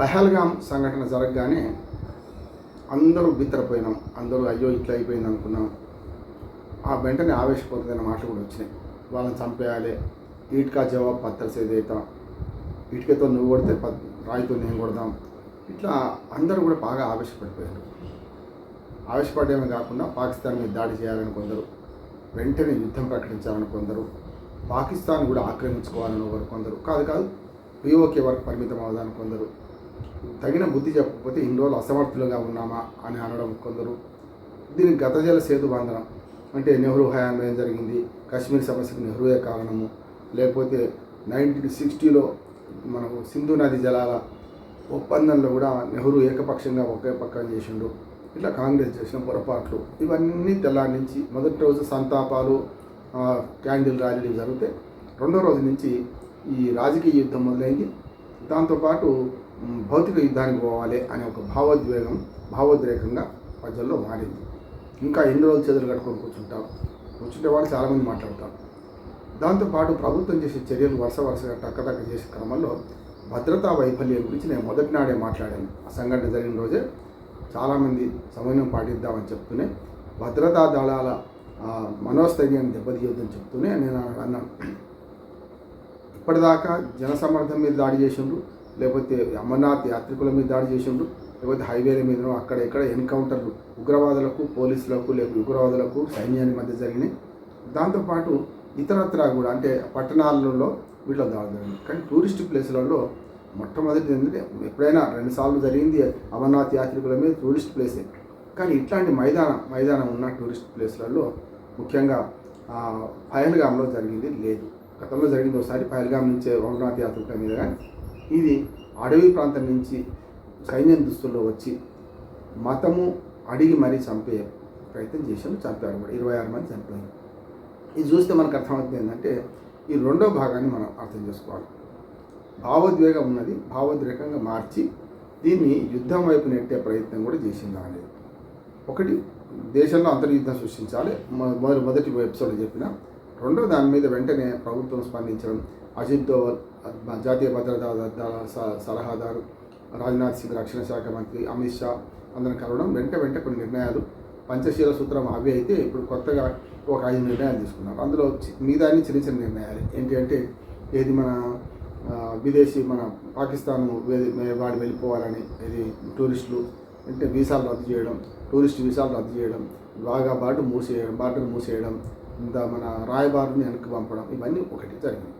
పహల్గాం సంఘటన జరగగానే అందరూ బిత్తరపోయినాం. అందరూ అయ్యో ఇట్లా అయిపోయింది అనుకున్నాం. ఆ వెంటనే ఆవేశపూరితమైన మాటలు కూడా వచ్చినాయి. వాళ్ళని చంపేయాలి. ఈట్కా జవాబు పత్తర్ ఇటుకతో నువ్వు కొడితే పత్ రాయితో నేను కొడదాం. ఇట్లా అందరూ కూడా బాగా ఆవేశపడిపోయారు. ఆవేశపడేమే కాకుండా పాకిస్తాన్ మీద దాడి చేయాలని కొందరు వెంటనే యుద్ధం ప్రకటించాలని కొందరు పాకిస్తాన్ కూడా ఆక్రమించుకోవాలని ఒకరు కొందరు. కాదు కాదు పిఓకే వరకు పరిమితం అవ్వాలని కొందరు. తగిన బుద్ధి చెప్పకపోతే ఇన్ని రోజులు అసమర్థులుగా ఉన్నామా అని అనడం కొందరు. దీనికి గత జల సేతు బంధనం అంటే నెహ్రూ హయాంలో ఏం జరిగింది? కాశ్మీర్ సమస్యకు నెహ్రూయే కారణము. లేకపోతే నైన్టీన్ సిక్స్టీలో మనకు సింధు నది జలాల ఒప్పందంలో కూడా నెహ్రూ ఏకపక్షంగా ఒకే పక్కన చేసిండు. ఇట్లా కాంగ్రెస్ చేసిన పొరపాట్లు. ఇవన్నీ తెల్లారి నుంచి మొదటి రోజు సంతాపాలు క్యాండిల్ ర్యాలీలు జరిగితే రెండో రోజు నుంచి ఈ రాజకీయ యుద్ధం మొదలైంది. దాంతోపాటు భౌతిక యుద్ధానికి పోవాలి అనే ఒక భావోద్వేగం భావోద్రేకంగా ప్రజల్లో మారింది. ఇంకా ఎన్ని రోజులు చేతులు కట్టుకొని కూర్చుంటాం కూర్చుంటే వాళ్ళు చాలామంది మాట్లాడతారు. దాంతోపాటు ప్రభుత్వం చేసే చర్యలు వరుస వరుసగా టక్కటక్క చేసే క్రమంలో భద్రతా వైఫల్యం గురించి నేను మొదటి నాడే మాట్లాడాను. ఆ సంఘటన జరిగిన రోజే చాలామంది సమన్వయం పాటిద్దామని చెప్తూనే భద్రతా దళాల మనోస్థైర్యాన్ని దెబ్బతీయొద్దని చెప్తూనే నేను అన్నాను. ఇప్పటిదాకా జనసమర్థం మీద దాడి చేసిండ్రు. లేకపోతే అమర్నాథ్ యాత్రికుల మీద దాడి చేసిండు లేకపోతే హైవేల మీద అక్కడ ఇక్కడ ఎన్కౌంటర్లు ఉగ్రవాదులకు పోలీసులకు లేకపోతే ఉగ్రవాదులకు సైన్యానికి మధ్య జరిగినాయి. దాంతోపాటు ఇతరత్రా కూడా అంటే పట్టణాలలో వీటిలో దాడి జరిగింది. కానీ టూరిస్ట్ ప్లేసులలో మొట్టమొదటి ఏంటంటే ఎప్పుడైనా రెండుసార్లు జరిగింది అమర్నాథ్ యాత్రికుల మీద టూరిస్ట్ ప్లేసే కానీ ఇట్లాంటి మైదానం మైదానం ఉన్న టూరిస్ట్ ప్లేస్లలో ముఖ్యంగా ఆ, పహల్గామ్లో జరిగింది లేదు. గతంలో జరిగింది ఒకసారి పహల్గామ్ నుంచి అమర్నాథ్ యాత్రికుల మీద కానీ ఇది అడవి ప్రాంతం నుంచి సైన్యం దుస్తుల్లో వచ్చి మతము అడిగి మరీ చంపే ప్రయత్నం చేశారు చంపారు కూడా. ఇరవై ఆరు మంది చంపారు. ఇది చూస్తే మనకు అర్థమవుతుంది ఏంటంటే ఈ రెండో భాగాన్ని మనం అర్థం చేసుకోవాలి. భావోద్వేగం ఉన్నది భావోద్వేగంగా మార్చి దీన్ని యుద్ధం వైపు నెట్టే ప్రయత్నం కూడా చేసిందా అనేది ఒకటి దేశంలో అంతర్యుద్ధం సృష్టించాలి. మొదటి మొదటి ఎపిసోడ్ చెప్పిన రెండో దాని మీద వెంటనే ప్రభుత్వం స్పందించడం. అజిత్ దోవల్ జాతీయ భద్రతా సలహాదారు రాజ్నాథ్ సింగ్ రక్షణ శాఖ మంత్రి అమిత్ షా అందరం కలవడం వెంట వెంట కొన్ని నిర్ణయాలు. పంచశీల సూత్రం అవి అయితే ఇప్పుడు కొత్తగా ఒక ఐదు నిర్ణయాలు తీసుకున్నారు. అందులో చి- చిన్న చిన్న నిర్ణయాలు. ఏంటి అంటే ఏది మన విదేశీ మన పాకిస్తాన్ వాడు వెళ్ళిపోవాలని ఇది టూరిస్టులు అంటే వీసాలు రద్దు చేయడం టూరిస్ట్ వీసాలు రద్దు చేయడం బాగా బాటు మూసేయడం బాటను మూసేయడం మన రాయబారుని వెనక్కి పంపడం ఇవన్నీ ఒకటి జరిగింది.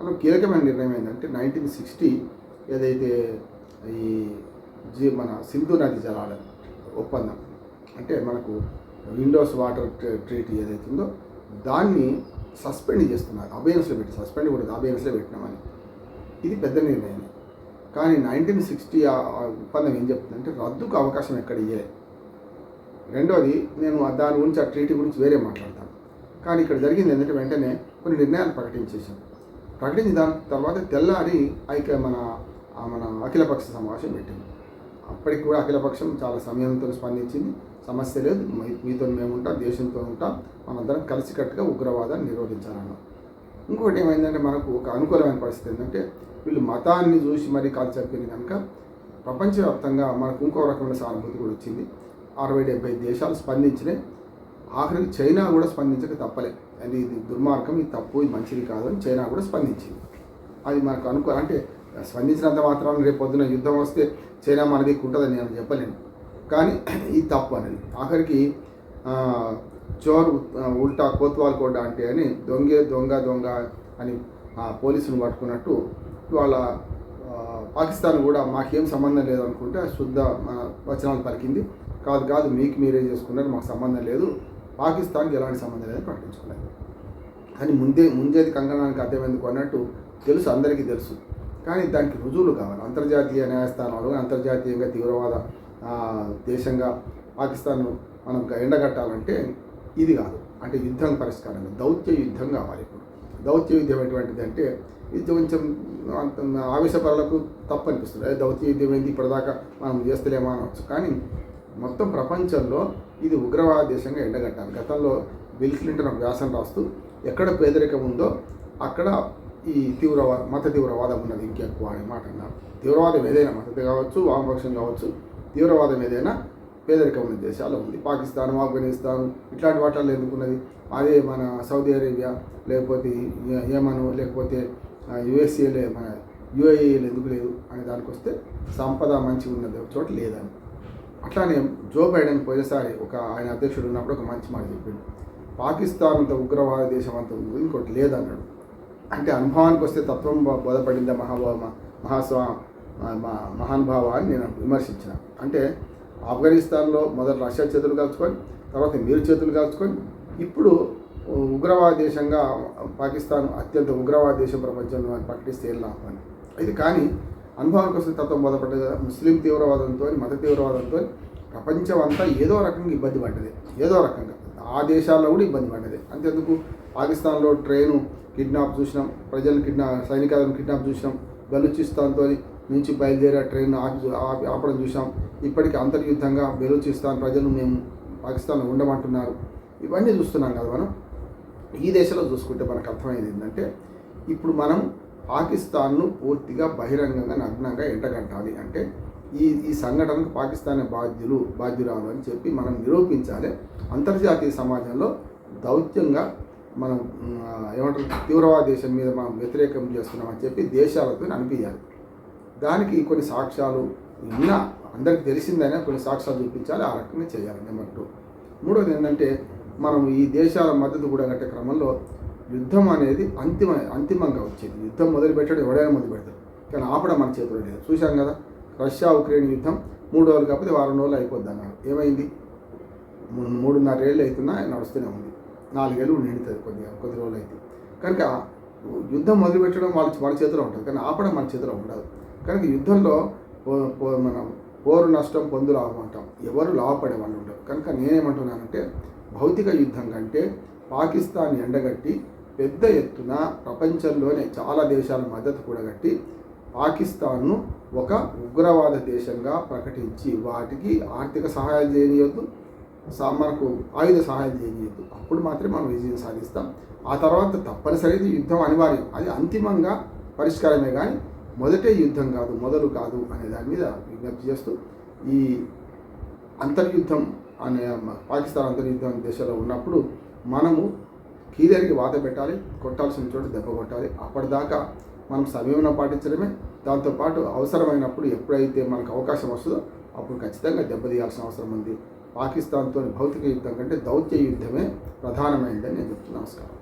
అలా కీలకమైన నిర్ణయం ఏంటంటే నైన్టీన్ సిక్స్టీ ఏదైతే ఈ జీ మన సింధు నది జలాల ఒప్పందం అంటే మనకు విండోస్ వాటర్ ట్రీటీ ఏదైతే ఉందో దాన్ని సస్పెండ్ చేస్తున్నారు. అబేయన్స్లో పెట్టి సస్పెండ్ కూడా అబేయన్స్లో పెట్టినామని. ఇది పెద్ద నిర్ణయం. కానీ నైన్టీన్ సిక్స్టీ ఆ ఒప్పందం ఏం చెప్తుందంటే రద్దుకు అవకాశం ఎక్కడ ఇయ్యలే. రెండోది నేను ఆ దాని గురించి ఆ ట్రీటీ గురించి వేరే మాట్లాడతాను. కానీ ఇక్కడ జరిగింది ఏంటంటే వెంటనే కొన్ని నిర్ణయాలు ప్రకటించేశాం ప్రకటించిన దాని తర్వాత తెల్లారి ఐక మన మన అఖిలపక్ష సమావేశం పెట్టింది. అప్పటికి కూడా అఖిలపక్షం చాలా సమయంతో స్పందించింది. సమస్య లేదు మీతో మేము ఉంటాం దేశంతో ఉంటాం మనందరం కలిసికట్టుగా ఉగ్రవాదాన్ని నిరోధించాలన్నాం. ఇంకోటి ఏమైందంటే మనకు ఒక అనుకూలమైన పరిస్థితి ఏంటంటే వీళ్ళు మతాన్ని చూసి మరీ కాల్ చెప్పింది కనుక ప్రపంచవ్యాప్తంగా మనకు ఇంకో రకమైన సానుభూతి కూడా వచ్చింది. అరవై డెబ్బై దేశాలు స్పందించినాయి. ఆఖరికి చైనా కూడా స్పందించక తప్పలే. అది ఇది దుర్మార్గం ఇది తప్పు ఇది మంచిది కాదు అని చైనా కూడా స్పందించింది. అది మనకు అనుకో అంటే స్పందించినంత మాత్రాన రేపు పొద్దున యుద్ధం వస్తే చైనా మన దిక్కు ఉంటుందని నేను చెప్పలేను. కానీ ఇది తప్పు అనేది ఆఖరికి చోర్ ఉల్టా కోత్వాల్ కోట అంటే అని దొంగే దొంగ దొంగ అని ఆ, పోలీసులు పట్టుకున్నట్టు వాళ్ళ పాకిస్తాన్ కూడా మాకేం సంబంధం లేదు అనుకుంటే శుద్ధ వచనాలు పలికింది. కాదు కాదు మీకు మీరే చేసుకున్నారు మాకు సంబంధం లేదు. పాకిస్తాన్కి ఎలాంటి సంబంధం లేదని ప్రకటించుకున్నారు కానీ ముందే ముందేది కంగనానికి అర్థమెందుకు అన్నట్టు తెలుసు అందరికీ తెలుసు. కానీ దానికి రుజువులు కావాలి. అంతర్జాతీయ న్యాయస్థానాలు అంతర్జాతీయంగా తీవ్రవాద దేశంగా పాకిస్తాన్ను మనం ఎండగట్టాలంటే ఇది కాదు. అంటే యుద్ధం పరిష్కారం దౌత్య యుద్ధం కావాలి ఇప్పుడు. దౌత్య యుద్ధం ఎటువంటిది అంటే ఇది కొంచెం అంత ఆవేశపరులకు తప్పు అనిపిస్తుంది దౌత్య యుద్ధం ఏంది? ఇప్పటిదాకా మనం చేస్తలేమో అనవచ్చు. కానీ మొత్తం ప్రపంచంలో ఇది ఉగ్రవాద దేశంగా ఎండగట్టాలి. గతంలో బిల్ క్లింటన్ ఒక వ్యాసం రాస్తూ ఎక్కడ పేదరికం ఉందో అక్కడ ఈ తీవ్రవాద మత తీవ్రవాదం ఉన్నది. ఇంకెక్కువ అనే మాట అన్నారు. తీవ్రవాదం ఏదైనా మతది కావచ్చు వామపక్షం కావచ్చు తీవ్రవాదం ఏదైనా పేదరికం ఉన్న దేశాల్లో ఉంది. పాకిస్తాన్ ఆఫ్ఘనిస్తాన్ ఇట్లాంటి వాటిల్లో ఎందుకున్నది అదే మన సౌదీ అరేబియా లేకపోతే యె- లేకపోతే యుఎస్ఏలే మన యుఏఈలు ఎందుకు లేదు అనే దానికి వస్తే సంపద మంచిగా ఉన్నది ఒక చోట లేదని. అట్లానే జో బైడెన్ పోయినసారి ఒక ఆయన అధ్యక్షుడు ఉన్నప్పుడు ఒక మంచి మాట చెప్పాడు. పాకిస్తాన్ అంత ఉగ్రవాద దేశం అంత ఉంది, ఇంకోటి లేదన్నాడు. అంటే అనుభవానికి వస్తే తత్వం బోధపడిందా మహాభావ మహాస్వా మా- మహానుభావ అని నేను విమర్శించిన. అంటే ఆఫ్ఘనిస్తాన్లో మొదట రష్యా చేతులు కాల్చుకొని తర్వాత మీరు చేతులు కాల్చుకొని ఇప్పుడు ఉగ్రవాద దేశంగా పాకిస్తాన్ అత్యంత ఉగ్రవాద దేశం ప్రపంచంలో అని ప్రకటిస్తే ఏం లాభం ఇది కానీ అనుభవానికి వస్తే తత్వం బోధపడ్డది కదా. ముస్లిం తీవ్రవాదంతో మత తీవ్రవాదంతో ప్రపంచం అంతా ఏదో రకంగా ఇబ్బంది పడ్డది. ఏదో రకంగా. ఆ దేశాల్లో కూడా ఇబ్బంది పడ్డది. అంతేందుకు? పాకిస్తాన్లో ట్రైను కిడ్నాప్ చూసినాం. ప్రజలు కిడ్నా సైనికాలను కిడ్నాప్ చూసినాం. బలూచిస్తాన్తో నుంచి బయలుదేరే ట్రైన్ ఆపి ఆపి- ఆపడం చూసాం ఇప్పటికీ అంతర్యుద్ధంగా బెలూచిస్తాన్ ప్రజలు మేము పాకిస్తాన్లో ఉండమంటున్నారు. ఇవన్నీ చూస్తున్నాం కదా మనం. ఈ దేశంలో చూసుకుంటే మనకు అర్థమైంది ఏంటంటే ఇప్పుడు మనం పాకిస్తాన్ను పూర్తిగా బహిరంగంగా నగ్నంగా ఎంటగట్టాలి అంటే ఈ ఈ సంఘటనకు పాకిస్తాన్ బాధ్యులు బాధ్యురాలు అని చెప్పి మనం నిరూపించాలి. అంతర్జాతీయ సమాజంలో దౌత్యంగా మనం ఏమంటారు తీవ్రవాద దేశం మీద మనం వ్యతిరేకం చేస్తున్నామని చెప్పి దేశాలతో అనిపించాలి. దానికి కొన్ని సాక్ష్యాలు ఉన్న అందరికి తెలిసిందనే కొన్ని సాక్ష్యాలు చూపించాలి. ఆ రకంగా చేయాలి. Number two. మూడోది ఏంటంటే మనం ఈ దేశాల మద్దతు కూడా కట్టే క్రమంలో యుద్ధం అనేది అంతిమ అంతిమంగా వచ్చేది. యుద్ధం మొదలు పెట్టడం ఎవడైనా మొదలు పెడతాడు. కానీ ఆపడం మన చేతిలో లేదు. చూశాం కదా రష్యా ఉక్రెయిన్ యుద్ధం మూడు రోజులు కాకపోతే వారం రోజులు అయిపోద్ది అన్నారు ఏమైంది? మూడున్నరేళ్ళు మూడున్నర ఏళ్ళు అవుతున్నా నడుస్తూనే ఉంది. నాలుగేళ్ళు నిండుతుంది కొద్దిగా కొద్ది రోజులు అయితే. కనుక యుద్ధం మొదలుపెట్టడం వాళ్ళ వాళ్ళ చేతిలో ఉంటుంది. కానీ ఆపడం మన చేతిలో ఉండదు. కనుక యుద్ధంలో మనం పోరు నష్టం పొందు లాభం అంటాం ఎవరు లాభపడే వాళ్ళు ఉండరు. కనుక నేనేమంటున్నానంటే భౌతిక యుద్ధం కంటే పాకిస్తాన్ ఎండగట్టి పెద్ద ఎత్తున ప్రపంచంలోనే చాలా దేశాల మద్దతు కూడగట్టి పాకిస్తాన్ను ఒక ఉగ్రవాద దేశంగా ప్రకటించి వాటికి ఆర్థిక సహాయం చేయనియొద్దు మనకు ఆయుధ సహాయం చేయనియద్దు. అప్పుడు మాత్రమే మనం విజయం సాధిస్తాం. ఆ తర్వాత తప్పనిసరిగా యుద్ధం అనివార్యం. అది అంతిమంగా పరిష్కారమే కానీ మొదటే యుద్ధం కాదు మొదలు కాదు అనే దాని మీద విజ్ఞప్తి చేస్తూ ఈ అంతర్యుద్ధం అనే పాకిస్తాన్ అంతర్యుద్ధం అనే దేశంలో ఉన్నప్పుడు మనము కీలరికి వాత పెట్టాలి కొట్టాల్సిన చోట దెబ్బ కొట్టాలి. అప్పటిదాకా మనం సమయంలో పాటించడమే. దాంతోపాటు అవసరమైనప్పుడు ఎప్పుడైతే మనకు అవకాశం వస్తుందో అప్పుడు ఖచ్చితంగా దెబ్బతీయాల్సిన అవసరం ఉంది. పాకిస్తాన్తో భౌతిక యుద్ధం కంటే దౌత్య యుద్ధమే ప్రధానమైందని నేను చెప్తున్నాను నమస్కారం.